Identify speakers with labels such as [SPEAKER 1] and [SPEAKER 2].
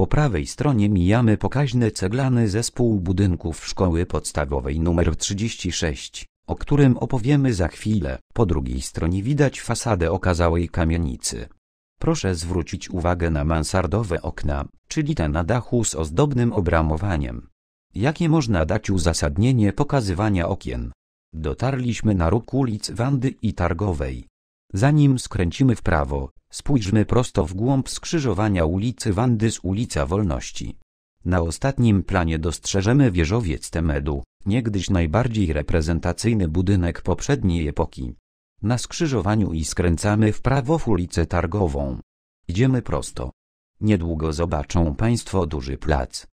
[SPEAKER 1] Po prawej stronie mijamy pokaźny ceglany zespół budynków szkoły podstawowej nr 36, o którym opowiemy za chwilę. Po drugiej stronie widać fasadę okazałej kamienicy. Proszę zwrócić uwagę na mansardowe okna, czyli te na dachu z ozdobnym obramowaniem. Jakie można dać uzasadnienie pokazywania okien? Dotarliśmy na róg ulic Wandy i Targowej. Zanim skręcimy w prawo, spójrzmy prosto w głąb skrzyżowania ulicy Wandy z ulica Wolności. Na ostatnim planie dostrzeżemy wieżowiec Temedu, niegdyś najbardziej reprezentacyjny budynek poprzedniej epoki. Na skrzyżowaniu i skręcamy w prawo w ulicę Targową. Idziemy prosto. Niedługo zobaczą Państwo duży plac,